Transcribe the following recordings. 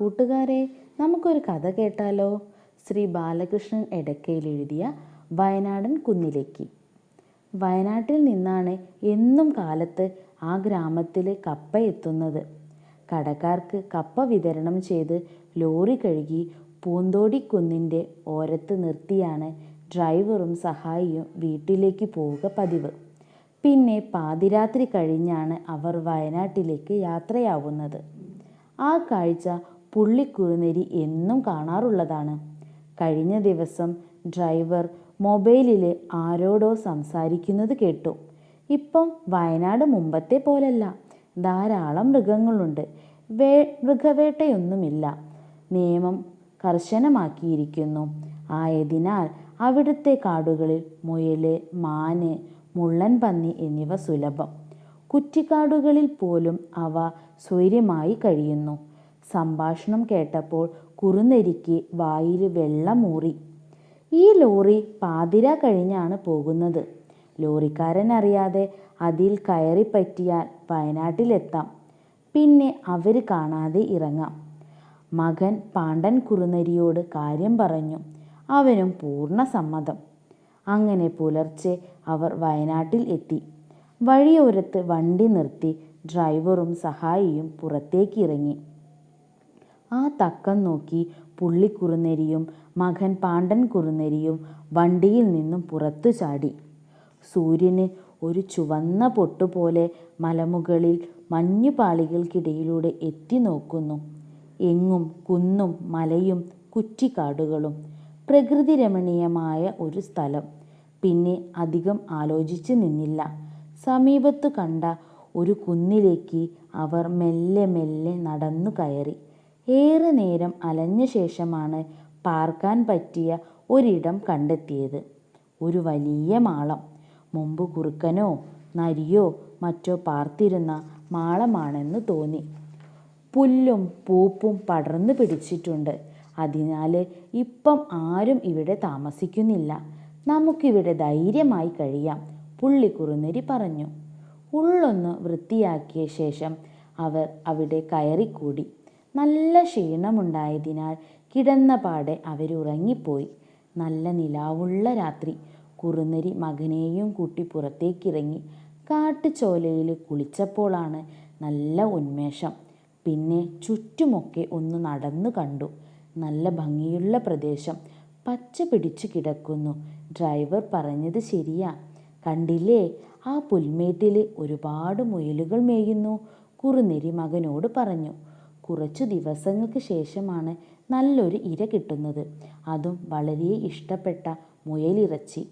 കൂട്ടുകാരെ നമുക്കൊരു കഥ കേട്ടാലോ? ശ്രീ ബാലകൃഷ്ണൻ എടക്കയിൽ എഴുതിയ വയനാടൻ കുന്നിലേക്ക്. വയനാട്ടിൽ നിന്നാണ് എന്നും കാലത്ത് ആ ഗ്രാമത്തിൽ കപ്പ എത്തുന്നത്. കടക്കാർക്ക് കപ്പ വിതരണം ചെയ്ത് ലോറി കഴുകി പൂന്തോടി കുന്നിന്റെ ഓരത്ത് നിർത്തിയാണ് ഡ്രൈവറും സഹായിയും വീട്ടിലേക്ക് പോവുക പതിവ്. പിന്നെ പാതിരാത്രി കഴിഞ്ഞാണ് അവർ വയനാട്ടിലേക്ക് യാത്രയാവുന്നത്. ആ കാഴ്ച പുള്ളിക്കുറുനരി എന്നും കാണാറുള്ളതാണ്. കഴിഞ്ഞ ദിവസം ഡ്രൈവർ മൊബൈലിൽ ആരോടോ സംസാരിക്കുന്നത് കേട്ടു. ഇപ്പം വയനാട് മുമ്പത്തെ പോലല്ല. ധാരാളം മൃഗങ്ങളുണ്ട്. വേ മൃഗവേട്ടയൊന്നുമില്ല. നിയമം കർശനമാക്കിയിരിക്കുന്നു. ആയതിനാൽ അവിടുത്തെ കാടുകളിൽ മുയൽ മാന് മുള്ളൻ പന്നി എന്നിവ സുലഭം. കുറ്റിക്കാടുകളിൽ പോലും അവ സ്വൈര്യമായി കഴിയുന്നു. സംഭാഷണം കേട്ടപ്പോൾ കുറുനരിക്ക് വായിൽ വെള്ളമൂറി. ഈ ലോറി പാതിര കഴിഞ്ഞാണ് പോകുന്നത്. ലോറിക്കാരൻ അറിയാതെ അതിൽ കയറിപ്പറ്റിയാൽ വയനാട്ടിലെത്താം. പിന്നെ അവർ കാണാതെ ഇറങ്ങാം. മകൻ പാണ്ഡൻ കുറുനരിയോട് കാര്യം പറഞ്ഞു. അവനും പൂർണ സമ്മതം. അങ്ങനെ പുലർച്ചെ അവർ വയനാട്ടിൽ എത്തി. വഴിയോരത്ത് വണ്ടി നിർത്തി ഡ്രൈവറും സഹായിയും പുറത്തേക്ക് ഇറങ്ങി. ആ തക്കം നോക്കി പുള്ളിക്കുറുനരിയും മകൻ പാണ്ഡൻ കുറുനരിയും വണ്ടിയിൽ നിന്നും പുറത്തു ചാടി. സൂര്യന് ഒരു ചുവന്ന പൊട്ടുപോലെ മലമുകളിൽ മഞ്ഞുപാളികൾക്കിടയിലൂടെ എത്തി നോക്കുന്നു. എങ്ങും കുന്നും മലയും കുറ്റിക്കാടുകളും പ്രകൃതി രമണീയമായ ഒരു സ്ഥലം. പിന്നെ അധികം ആലോചിച്ച് നിന്നില്ല. സമീപത്തു കണ്ട ഒരു കുന്നിലേക്ക് അവർ മെല്ലെ മെല്ലെ നടന്നു കയറി. ഏറെ നേരം അലഞ്ഞ ശേഷമാണ് പാർക്കാൻ പറ്റിയ ഒരിടം കണ്ടെത്തിയത്. ഒരു വലിയ മാളം. മുമ്പ് കുറുക്കനോ നരിയോ മറ്റോ പാർത്തിരുന്ന മാളമാണെന്ന് തോന്നി. പുല്ലും പൂപ്പും പടർന്നു പിടിച്ചിട്ടുണ്ട്. അതിനാൽ ഇപ്പം ആരും ഇവിടെ താമസിക്കുന്നില്ല. നമുക്കിവിടെ ധൈര്യമായി കഴിയാം പുള്ളിക്കുറുനരി പറഞ്ഞു. ഉള്ളൊന്ന് വൃത്തിയാക്കിയ ശേഷം അവർ അവിടെ കയറിക്കൂടി. നല്ല ക്ഷീണമുണ്ടായതിനാൽ കിടന്ന പാടെ അവരുറങ്ങിപ്പോയി. നല്ല നിലാവുള്ള രാത്രി. കുറുനരി മകനെയും കൂട്ടി പുറത്തേക്കിറങ്ങി. കാട്ടുചോലയിൽ കുളിച്ചപ്പോളാണ് നല്ല ഉന്മേഷം. പിന്നെ ചുറ്റുമൊക്കെ ഒന്ന് നടന്നു കണ്ടു. നല്ല ഭംഗിയുള്ള പ്രദേശം. പച്ച പിടിച്ചു കിടക്കുന്നു. ഡ്രൈവർ പറഞ്ഞത് ശരിയാ. കണ്ടില്ലേ? ആ പുൽമേട്ടിൽ ഒരുപാട് മുയലുകൾ മേയുന്നു. കുറുനെരി മകനോട് പറഞ്ഞു. കുറച്ചു ദിവസങ്ങൾക്ക് ശേഷമാണ് നല്ലൊരു ഇര കിട്ടുന്നത്. അതും വളരെ ഇഷ്ടപ്പെട്ട മുയലിറച്ചി.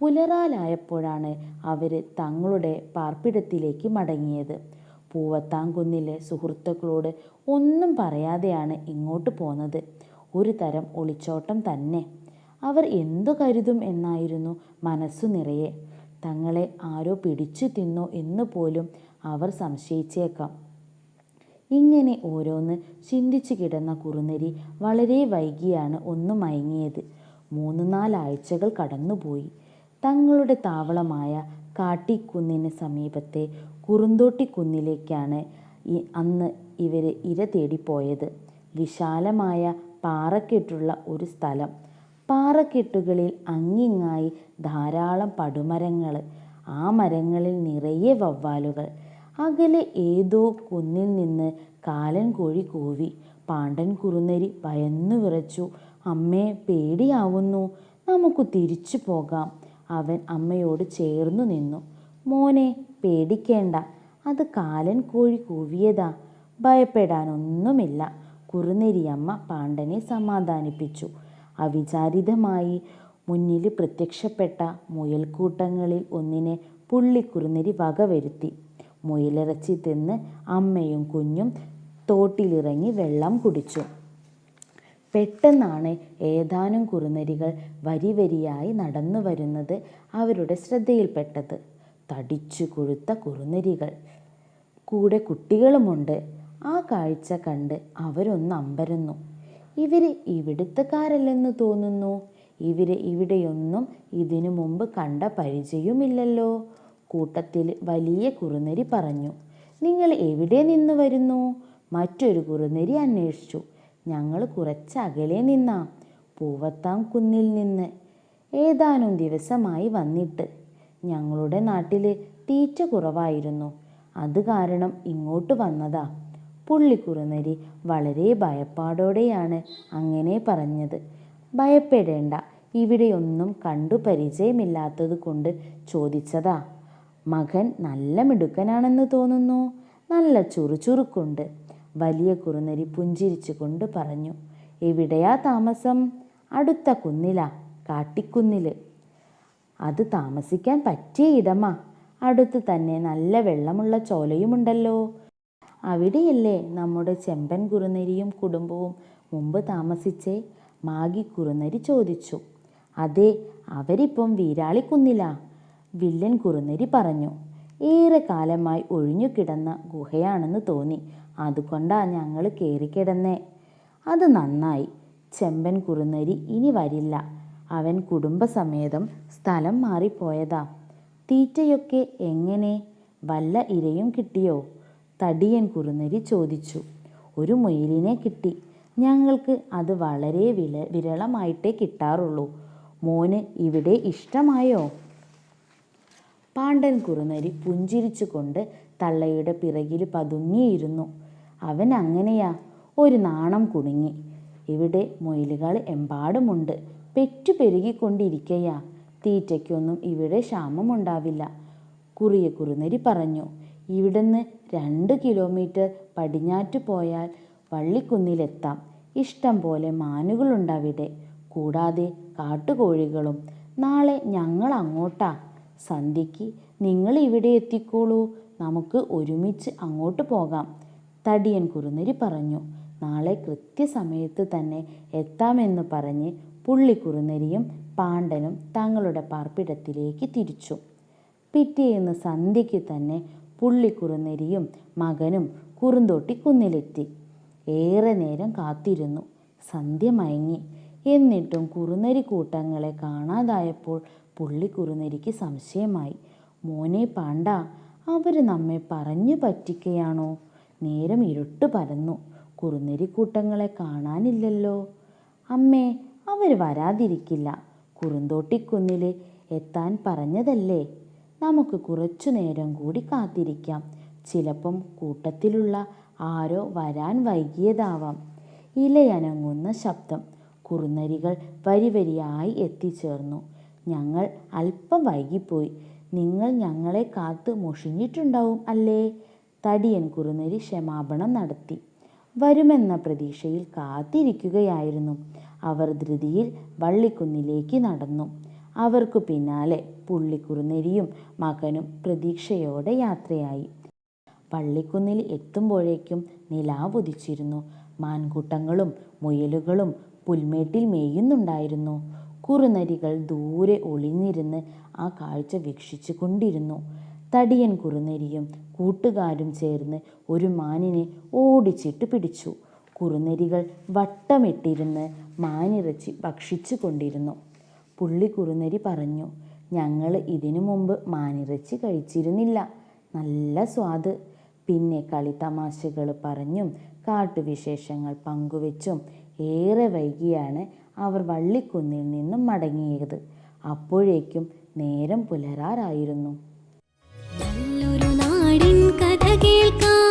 പുലറാലായപ്പോഴാണ് അവർ തങ്ങളുടെ പാർപ്പിടത്തിലേക്ക് മടങ്ങിയത്. പൂവത്താങ്കുന്നിലെ സുഹൃത്തുക്കളോട് ഒന്നും പറയാതെയാണ് ഇങ്ങോട്ട് പോന്നത്. ഒരു തരം ഒളിച്ചോട്ടം തന്നെ. അവർ എന്തു കരുതും എന്നായിരുന്നു മനസ്സു നിറയെ. തങ്ങളെ ആരോ പിടിച്ചു തിന്നോ എന്ന് പോലും അവർ സംശയിച്ചേക്കാം. ഇങ്ങനെ ഓരോന്ന് ചിന്തിച്ചു കിടന്ന കുറുനരി വളരെ വൈകിയാണ് ഒന്ന് മയങ്ങിയത്. മൂന്ന് നാലാഴ്ചകൾ കടന്നുപോയി. തങ്ങളുടെ താവളമായ കാട്ടിക്കുന്നിന് സമീപത്തെ കുറുന്തോട്ടിക്കുന്നിലേക്കാണ് അന്ന് ഇവർ ഇര തേടിപ്പോയത്. വിശാലമായ പാറക്കെട്ടുള്ള ഒരു സ്ഥലം. പാറക്കെട്ടുകളിൽ അങ്ങിങ്ങായി ധാരാളം പടുമരങ്ങൾ ആ മരങ്ങളിൽ നിറയെ വവ്വാലുകൾ. അകലെ ഏതോ കുന്നിൽ നിന്ന് കാലൻ കോഴി കൂവി പാണ്ഡൻ കുറുനരി ഭയന്നു വിറച്ചു അമ്മേ പേടിയാവുന്നു. നമുക്ക് തിരിച്ചു പോകാം. അവൻ അമ്മയോട് ചേർന്നു നിന്നു. മോനെ പേടിക്കേണ്ട. അത് കാലൻ കോഴി കൂവിയതാ. ഭയപ്പെടാനൊന്നുമില്ല. കുറുനരിയമ്മ പാണ്ഡനെ സമാധാനിപ്പിച്ചു. അവിചാരിതമായി മുന്നിൽ പ്രത്യക്ഷപ്പെട്ട മുയൽക്കൂട്ടങ്ങളിൽ ഒന്നിനെ പുള്ളിക്കുറുനരി വകവരുത്തി. മുയലിറച്ചി തിന്ന് അമ്മയും കുഞ്ഞും തോട്ടിലിറങ്ങി വെള്ളം കുടിച്ചു. പെട്ടെന്നാണ് ഏതാനും കുറുനരികൾ വരി വരിയായി നടന്നു വരുന്നത് അവരുടെ ശ്രദ്ധയിൽപ്പെട്ടത്. തടിച്ചു കൊഴുത്ത കുറുനരികൾ. കൂടെ കുട്ടികളുമുണ്ട്. ആ കാഴ്ച കണ്ട് അവരൊന്ന് അമ്പരന്നു. ഇവർ ഇവിടുത്തുകാരല്ലെന്ന് തോന്നുന്നു. ഇവർ ഇവിടെയൊന്നും ഇതിനു മുമ്പ് കണ്ട പരിചയമില്ലല്ലോ കൂട്ടത്തിൽ വലിയ കുറുനരി പറഞ്ഞു നിങ്ങൾ എവിടെ നിന്ന് വരുന്നു? മറ്റൊരു കുറുനരി അന്വേഷിച്ചു ഞങ്ങൾ കുറച്ച് അകലെ നിന്നാ പൂവത്താം കുന്നിൽ നിന്ന്. ഏതാനും ദിവസമായി വന്നിട്ട് ഞങ്ങളുടെ നാട്ടിൽ തീറ്റ കുറവായിരുന്നു അത് കാരണം ഇങ്ങോട്ട് വന്നതാ. പുള്ളിക്കുറുനരി വളരെ ഭയപ്പാടോടെയാണ് അങ്ങനെ പറഞ്ഞത്. ഭയപ്പെടേണ്ട ഇവിടെയൊന്നും കണ്ടു പരിചയമില്ലാത്തത് കൊണ്ട് ചോദിച്ചതാ. മകൻ നല്ല മിടുക്കനാണെന്ന് തോന്നുന്നു. നല്ല ചുറുചുറുക്കുണ്ട്. വലിയ കുറുനരി പുഞ്ചിരിച്ചുകൊണ്ട് പറഞ്ഞു എവിടെയാ താമസം? അടുത്ത കുന്നിലാ കാട്ടിക്കുന്നിൽ. അത് താമസിക്കാൻ പറ്റിയ ഇടമാ. അടുത്ത് തന്നെ നല്ല വെള്ളമുള്ള ചോലയുമുണ്ടല്ലോ. അവിടെയല്ലേ നമ്മുടെ ചെമ്പൻ കുറുനരിയും കുടുംബവും മുമ്പ് താമസിച്ചേ? മാഗി കുറുനരി ചോദിച്ചു. അതെ അവരിപ്പം വീരാളിക്കുന്നിലാ. വില്ലൻ കുറുനരി പറഞ്ഞു ഏറെ കാലമായി ഒഴിഞ്ഞു കിടന്ന ഗുഹയാണെന്ന് തോന്നി. അതുകൊണ്ടാ ഞങ്ങൾ കയറിക്കിടന്നേ അത് നന്നായി. ചെമ്പൻ കുറുനരി ഇനി വരില്ല. അവൻ കുടുംബസമേതം സ്ഥലം മാറിപ്പോയതാ. തീറ്റയൊക്കെ എങ്ങനെ? വല്ല ഇരയും കിട്ടിയോ? തടിയൻ കുറുനരി ചോദിച്ചു. ഒരു മുയിലിനെ കിട്ടി. ഞങ്ങൾക്ക് അത് വളരെ വില വിരളമായിട്ടേ കിട്ടാറുള്ളൂ. മോന് ഇവിടെ ഇഷ്ടമായോ? പാണ്ഡൻ കുറുനരി പുഞ്ചിരിച്ചുകൊണ്ട് തള്ളയുടെ പിറകിൽ പതുങ്ങിയിരുന്നു. അവൻ അങ്ങനെയാ. ഒരു നാണം കുടുങ്ങി. ഇവിടെ മുയലുകൾ എമ്പാടുമുണ്ട്. പെറ്റു പെരുകിക്കൊണ്ടിരിക്കയാ. തീറ്റയ്ക്കൊന്നും ഇവിടെ ക്ഷാമമുണ്ടാവില്ല കുറിയ കുറുനരി പറഞ്ഞു. ഇവിടുന്ന് രണ്ട് കിലോമീറ്റർ പടിഞ്ഞാറ്റ് പോയാൽ വള്ളിക്കുന്നിലെത്താം. ഇഷ്ടം പോലെ മാനുകളുണ്ടവിടെ. കൂടാതെ കാട്ടുകോഴികളും. നാളെ ഞങ്ങൾ അങ്ങോട്ടാ സന്ധ്യയ്ക്ക് നിങ്ങൾ ഇവിടെ എത്തിക്കോളൂ. നമുക്ക് ഒരുമിച്ച് അങ്ങോട്ട് പോകാം. തടിയൻ കുറുനരി പറഞ്ഞു. നാളെ കൃത്യസമയത്ത് തന്നെ എത്താമെന്ന് പറഞ്ഞ് പുള്ളിക്കുറുനരിയും പാണ്ഡനും തങ്ങളുടെ പാർപ്പിടത്തിലേക്ക് തിരിച്ചു. പിറ്റേന്ന് സന്ധ്യയ്ക്ക് തന്നെ പുള്ളിക്കുറുനരിയും മകനും കുറുന്തോട്ടി കുന്നിലെത്തി. ഏറെ നേരം കാത്തിരുന്നു. സന്ധ്യ മയങ്ങി. എന്നിട്ടും കുറുനരി കൂട്ടങ്ങളെ കാണാതായപ്പോൾ പുള്ളിക്കുറുനരിക്ക് സംശയമായി. മോനെ പാണ്ട അവർ നമ്മെ പറഞ്ഞു പറ്റിക്കയാണോ? നേരം ഇരുട്ട് പരന്നു. കുറുനരി കൂട്ടങ്ങളെ കാണാനില്ലല്ലോ. അമ്മേ അവർ വരാതിരിക്കില്ല. കുറുന്തോട്ടിക്കുന്നിൽ എത്താൻ പറഞ്ഞതല്ലേ? നമുക്ക് കുറച്ചു നേരം കൂടി കാത്തിരിക്കാം. ചിലപ്പം കൂട്ടത്തിലുള്ള ആരോ വരാൻ വൈകിയതാവാം. ഇലയനങ്ങുന്ന ശബ്ദം കുറുനരികൾ വരിവരിയായി എത്തിച്ചേർന്നു. ഞങ്ങൾ അല്പം വൈകിപ്പോയി. നിങ്ങൾ ഞങ്ങളെ കാത്ത് മുഷിഞ്ഞിട്ടുണ്ടാവും അല്ലേ? തടിയൻ കുറുനരി ക്ഷമാപണം നടത്തി. വരുമെന്ന പ്രതീക്ഷയിൽ കാത്തിരിക്കുകയായിരുന്നു. അവർ ധൃതിയിൽ വള്ളിക്കുന്നിലേക്ക് നടന്നു. അവർക്കു പിന്നാലെ പുള്ളിക്കുറുനരിയും മകനും പ്രതീക്ഷയോടെ യാത്രയായി. പള്ളിക്കുന്നിൽ എത്തുമ്പോഴേക്കും നിലാവുദിച്ചിരുന്നു മാൻകൂട്ടങ്ങളും മുയലുകളും പുൽമേട്ടിൽ മേയുന്നുണ്ടായിരുന്നു. കുറുനരികൾ ദൂരെ ഒളിഞ്ഞിരുന്ന് ആ കാഴ്ച വീക്ഷിച്ചു കൊണ്ടിരുന്നു. തടിയൻ കുറുനരിയും കൂട്ടുകാരും ചേർന്ന് ഒരു മാനിനെ ഓടിച്ചിട്ട് പിടിച്ചു. കുറുനരികൾ വട്ടമിട്ടിരുന്ന് മാനിറച്ചി ഭക്ഷിച്ചു കൊണ്ടിരുന്നു. പുള്ളി കുറുനരി പറഞ്ഞു ഞങ്ങൾ ഇതിനു മുമ്പ് മാനിറച്ചി കഴിച്ചിരുന്നില്ല. നല്ല സ്വാദ്. പിന്നെ കളിത്തമാശകൾ പറഞ്ഞും കാട്ടുവിശേഷങ്ങൾ പങ്കുവെച്ചും ഏറെ വൈകിയാണ് അവർ വള്ളിക്കുന്നിൽ നിന്നും മടങ്ങിയത്. അപ്പോഴേക്കും നേരം പുലരാറായിരുന്നു. നല്ലൊരു നാടിൻ കഥ കേൾക്കാം.